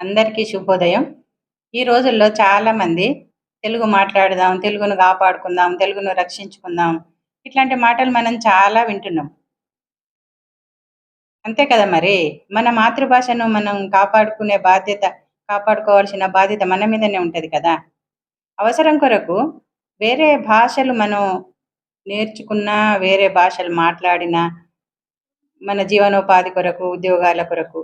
అందరికీ శుభోదయం. ఈ రోజుల్లో చాలామంది తెలుగు మాట్లాడదాం తెలుగును కాపాడుకుందాం తెలుగును రక్షించుకుందాం ఇట్లాంటి మాటలు మనం చాలా వింటున్నాం. అంతే కదా మరి? మన మాతృభాషను మనం కాపాడుకునే బాధ్యత కాపాడుకోవాల్సిన బాధ్యత మన మీదనే ఉంటుంది కదా? అవసరం కొరకు వేరే భాషలు మనం నేర్చుకున్నా వేరే భాషలు మాట్లాడినా మన జీవనోపాధి కొరకు ఉద్యోగాల కొరకు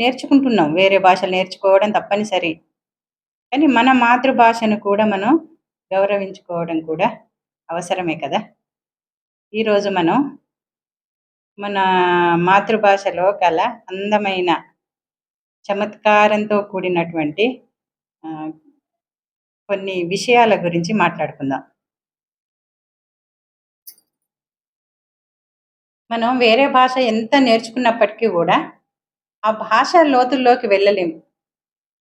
నేర్చుకుంటున్నాం. వేరే భాషలు నేర్చుకోవడం తప్పనిసరి. కానీ మన మాతృభాషను కూడా మనం గౌరవించుకోవడం కూడా అవసరమే కదా. ఈరోజు మనం మన మాతృభాషలో గల అందమైన చమత్కారంతో కూడినటువంటి కొన్ని విషయాల గురించి మాట్లాడుకుందాం. మనం వేరే భాష ఎంత నేర్చుకున్నప్పటికీ కూడా ఆ భాష లోతుల్లోకి వెళ్ళలేము.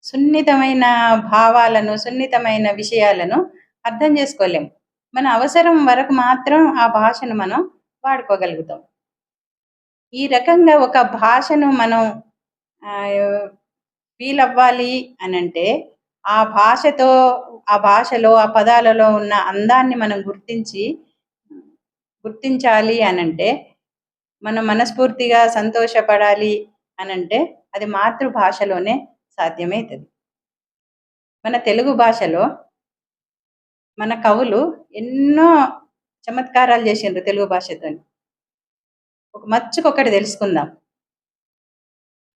సున్నితమైన భావాలను సున్నితమైన విషయాలను అర్థం చేసుకోలేము. మన అవసరం వరకు మాత్రం ఆ భాషను మనం వాడుకోగలుగుతాం. ఈ రకంగా ఒక భాషను మనం ఫీల్ అవ్వాలి అని అంటే ఆ భాషతో ఆ భాషలో ఆ పదాలలో ఉన్న అందాన్ని మనం గుర్తించి గుర్తించాలి అనంటే మనం మనస్ఫూర్తిగా సంతోషపడాలి అని అంటే అది మాతృభాషలోనే సాధ్యమవుతుంది మన తెలుగు భాషలో మన కవులు ఎన్నో చమత్కారాలు చేసిండ్రు తెలుగు భాషతో ఒక మచ్చుకొకటి తెలుసుకుందాం.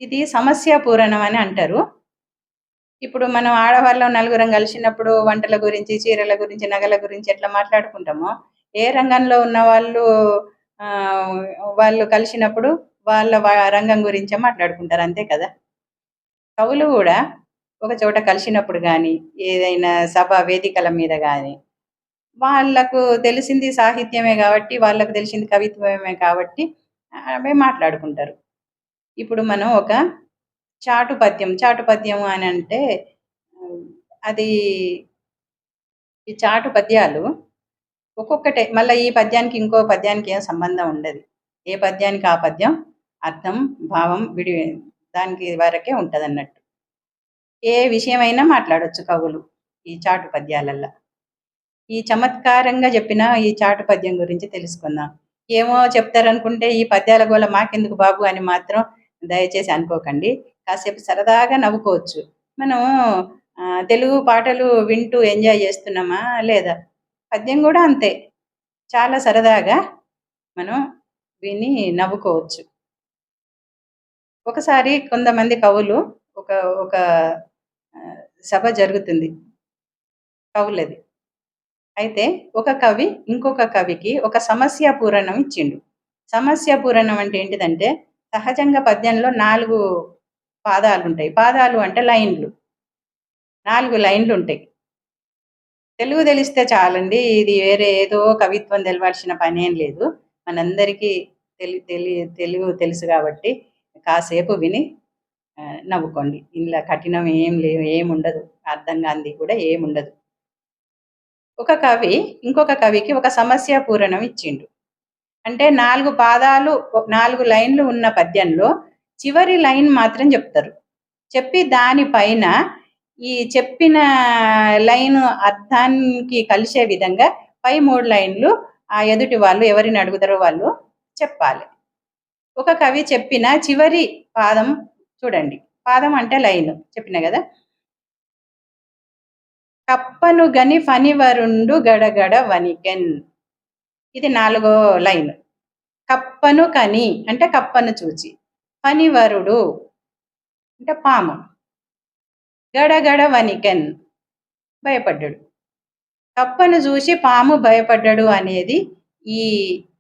ఇది సమస్య పూరణం అని అంటారు. ఇప్పుడు మనం ఆడవాళ్ళం నలుగురం కలిసినప్పుడు వంటల గురించి చీరల గురించి నగల గురించి ఎట్లా మాట్లాడుకుంటామో ఏ రంగంలో ఉన్న వాళ్ళు వాళ్ళు కలిసినప్పుడు వాళ్ళ రంగం గురించే మాట్లాడుకుంటారు అంతే కదా? కవులు కూడా ఒక చోట కలిసినప్పుడు కానీ ఏదైనా సభ వేదికల మీద కానీ వాళ్ళకు తెలిసింది సాహిత్యమే కాబట్టి వాళ్ళకు తెలిసింది కవిత్వమే కాబట్టి అవే మాట్లాడుకుంటారు. ఇప్పుడు మనం ఒక చాటు పద్యం చాటు పద్యం అని అంటే అది ఈ చాటు పద్యాలు ఒక్కొక్కటే మళ్ళీ ఈ పద్యానికి ఇంకో పద్యానికి ఏం సంబంధం ఉండదు. ఏ పద్యానికి ఆ పద్యం అర్థం భావం విడి దానికి వరకే ఉంటుంది అన్నట్టు ఏ విషయమైనా మాట్లాడవచ్చు కవులు ఈ చాటు పద్యాలల్లో. ఈ చమత్కారంగా చెప్పిన ఈ చాటు పద్యం గురించి తెలుసుకుందాం. ఏమో చెప్తారనుకుంటే ఈ పద్యాల గోల మాకెందుకు బాబు అని మాత్రం దయచేసి అనుకోకండి. కాసేపు సరదాగా నవ్వుకోవచ్చు. మనం తెలుగు పాటలు వింటూ ఎంజాయ్ చేస్తున్నామా లేదా? పద్యం కూడా అంతే. చాలా సరదాగా మనం విని నవ్వుకోవచ్చు. ఒకసారి కొంతమంది కవులు ఒక ఒక సభ జరుగుతుంది. కవులది. అయితే ఒక కవి ఇంకొక కవికి ఒక సమస్య పూరణం ఇచ్చిండు. సమస్య పూరణం అంటే ఏంటిదంటే సహజంగా పద్యంలో నాలుగు పాదాలు ఉంటాయి పాదాలు అంటే లైన్లు. నాలుగు లైన్లు ఉంటాయి తెలుగు తెలిస్తే చాలండి ఇది వేరే ఏదో కవిత్వం తెలవాల్సిన పని ఏం లేదు. మనందరికీ తెలి తెలి తెలుగు తెలుసు కాబట్టి కాసేపు విని నవ్వుకోండి. ఇందులో కఠినం ఏం లేవు ఏముండదు అర్థం కాంది కూడా ఏముండదు ఒక కవి ఇంకొక కవికి ఒక సమస్య పూరణం ఇచ్చిండు. అంటే నాలుగు పాదాలు నాలుగు లైన్లు ఉన్న పద్యంలో చివరి లైన్ మాత్రం చెప్తారు. చెప్పి దానిపైన ఈ చెప్పిన లైన్ అర్థానికి కలిసే విధంగా పై మూడు లైన్లు ఆ ఎదుటి వాళ్ళు ఎవరిని అడుగుతారో వాళ్ళు చెప్పాలి. ఒక కవి చెప్పిన చివరి పాదం చూడండి. పాదం అంటే లైన్ చెప్పిన కదా? కప్పను గని ఫనివరుండు గడగడ వనికెన్ ఇది నాలుగో లైన్. కప్పను కని అంటే కప్పను చూచి. ఫనివరుడు అంటే పాము. గడగడ వనికెన్ భయపడ్డాడు. కప్పను చూసి పాము భయపడ్డాడు అనేది ఈ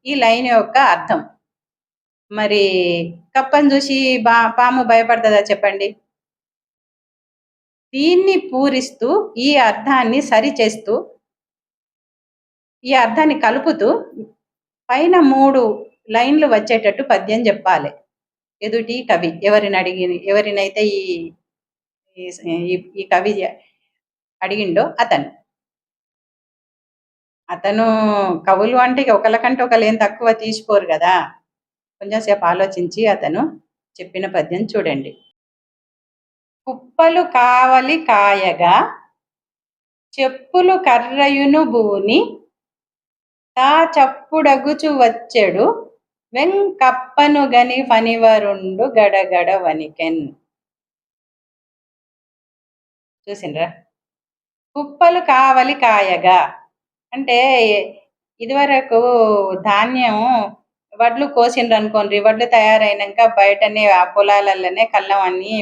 ఈ లైన్ యొక్క అర్థం. మరి కప్పను చూసి బా పాము భయపడుతుందా చెప్పండి? దీన్ని పూరిస్తూ ఈ అర్థాన్ని సరిచేస్తూ ఈ అర్థాన్ని కలుపుతూ పైన మూడు లైన్లు వచ్చేటట్టు పద్యం చెప్పాలి. ఎదుటి కవి ఎవరిని అడిగి ఎవరినైతే ఈ ఈ కవి అడిగిండో అతను. అతను కవులు అంటే ఒకళ్ళకంటే ఒకళ్ళు ఏం తక్కువ తీసుకోరు కదా. కొంచెం సేపు ఆలోచించి అతను చెప్పిన పద్యం చూడండి. కుప్పలు కావలి కాయగా చెప్పులు కర్రయును బూని తా చప్పుడగుచు వచ్చెడు వెంకప్పను గని ఫనివరుండు గడగడ వనికెన్. చూసిండ్రా? కుప్పలు కావలి కాయగా అంటే ఇదివరకు ధాన్యం వడ్లు కోసిండ్రు అనుకోండి వడ్లు తయారైనాక బయటనే ఆ పొలాలలోనే కళ్ళం అన్ని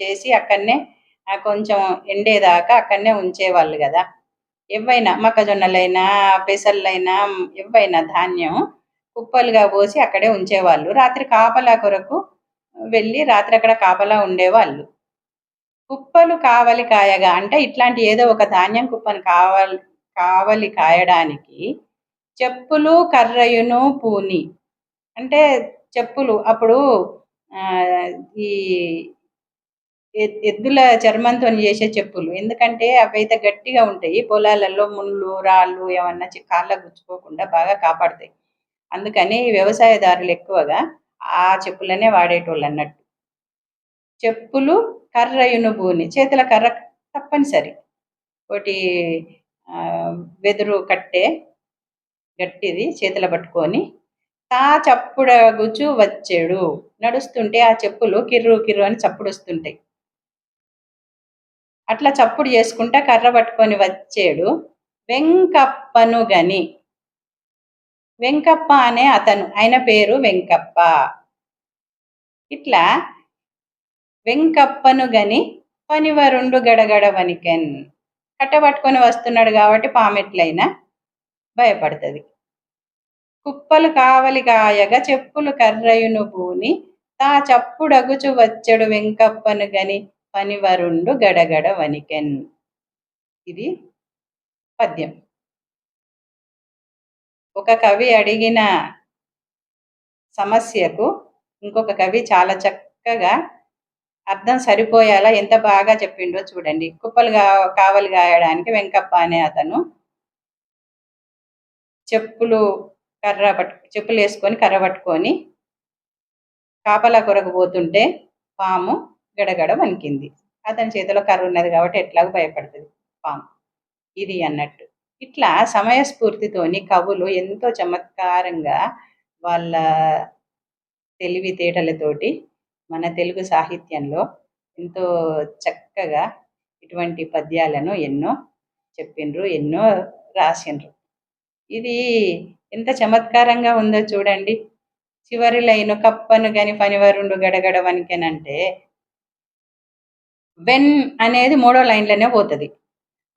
చేసి అక్కడనే కొంచెం ఎండేదాకా అక్కడనే ఉంచేవాళ్ళు కదా. ఎవైనా మొక్కజొన్నలైనా పెసర్లైనా ఎవైనా ధాన్యం కుప్పలుగా పోసి అక్కడే ఉంచేవాళ్ళు. రాత్రి కాపలా కొరకు వెళ్ళి రాత్రి అక్కడ కాపలా ఉండేవాళ్ళు. కుప్పలు కావలి కాయగా అంటే ఇట్లాంటి ఏదో ఒక ధాన్యం కుప్పను కావాలి కావలి కాయడానికి చెప్పులు కర్రయును పూని. అంటే చెప్పులు అప్పుడు ఈ ఎద్దుల చర్మంతో చేసే చెప్పులు. ఎందుకంటే అవి అయితే గట్టిగా ఉంటాయి. పొలాలలో ముళ్ళు రాళ్ళు ఏమన్నా కాళ్ళ గుచ్చుకోకుండా బాగా కాపాడుతాయి. అందుకని వ్యవసాయదారులు ఎక్కువగా ఆ చెప్పులనే వాడేటోళ్ళు అన్నట్టు. చెప్పులు కర్రయును భూని చేతుల కర్ర తప్పనిసరి. ఒకటి వెదురు కట్టే గట్టిది చేతుల పట్టుకొని తా చప్పుడగుచు వచ్చాడు. నడుస్తుంటే ఆ చెప్పులు కిర్రు కిర్రు అని చప్పుడు వస్తుంటాయి. అట్లా చప్పుడు చేసుకుంటా కర్ర పట్టుకొని వచ్చాడు. వెంకప్పను గని వెంకప్ప అనే అతను. ఆయన పేరు వెంకప్ప. ఇట్లా వెంకప్పను గని పనివరుండు గడగడ వనికెన్ కట్టబట్టుకొని వస్తున్నాడు కాబట్టి పామెట్లయినా భయపడుతుంది. కుప్పలు కావలి కాయగా చెప్పులు కర్రయును పూని తా చప్పుడగుచు వచ్చడు వెంకప్పను గని పనివరుండు గడగడ వనికెన్ ఇది పద్యం. ఒక కవి అడిగిన సమస్యకు ఇంకొక కవి చాలా చక్కగా అర్థం సరిపోయేలా ఎంత బాగా చెప్పిండో చూడండి. కుప్పలు కావలి గాయడానికి వెంకప్ప అనే అతను చెప్పులు కర్ర పట్టు చెప్పులు వేసుకొని కర్ర పట్టుకొని కాపలా కొరకు పోతుంటే పాము గడగడ వణికింది. అతని చేతిలో కర్ర ఉన్నది కాబట్టి ఎట్లాగో భయపడుతుంది పాము. ఇది అన్నట్టు. ఇట్లా సమయస్ఫూర్తితోని కవులు ఎంతో చమత్కారంగా వాళ్ళ తెలివితేటలతోటి మన తెలుగు సాహిత్యంలో ఎంతో చక్కగా ఇటువంటి పద్యాలను ఎన్నో చెప్పిండ్రు ఎన్నో రాసిండ్రు ఇది ఎంత చమత్కారంగా ఉందో చూడండి. చివరి లైను కప్పను గని పనివరుండు గడగడ వనికెనంటే వెన్ అనేది మూడో లైన్లోనే పోతుంది.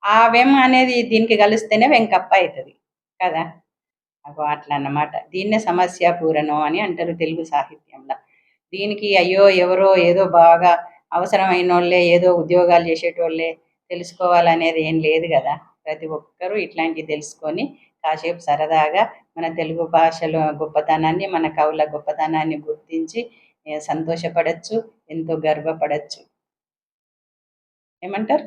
ఆ వెమ్ అనేది దీనికి కలిస్తేనే వెంకప్ప అవుతుంది కదా? అట్లా అన్నమాట దీన్నే సమస్య పూరణం అని అంటారు తెలుగు సాహిత్యంలో. దీనికి అయ్యో ఎవరో ఏదో బాగా అవసరమైన వాళ్ళే ఏదో ఉద్యోగాలు చేసేటోళ్ళే తెలుసుకోవాలనేది ఏం లేదు కదా? ప్రతి ఒక్కరూ ఇట్లాంటివి తెలుసుకొని కాసేపు సరదాగా మన తెలుగు భాషలో గొప్పతనాన్ని మన కవుల గొప్పతనాన్ని గుర్తించి సంతోషపడచ్చు ఎంతో గర్వపడచ్చు. ఏమంటారు?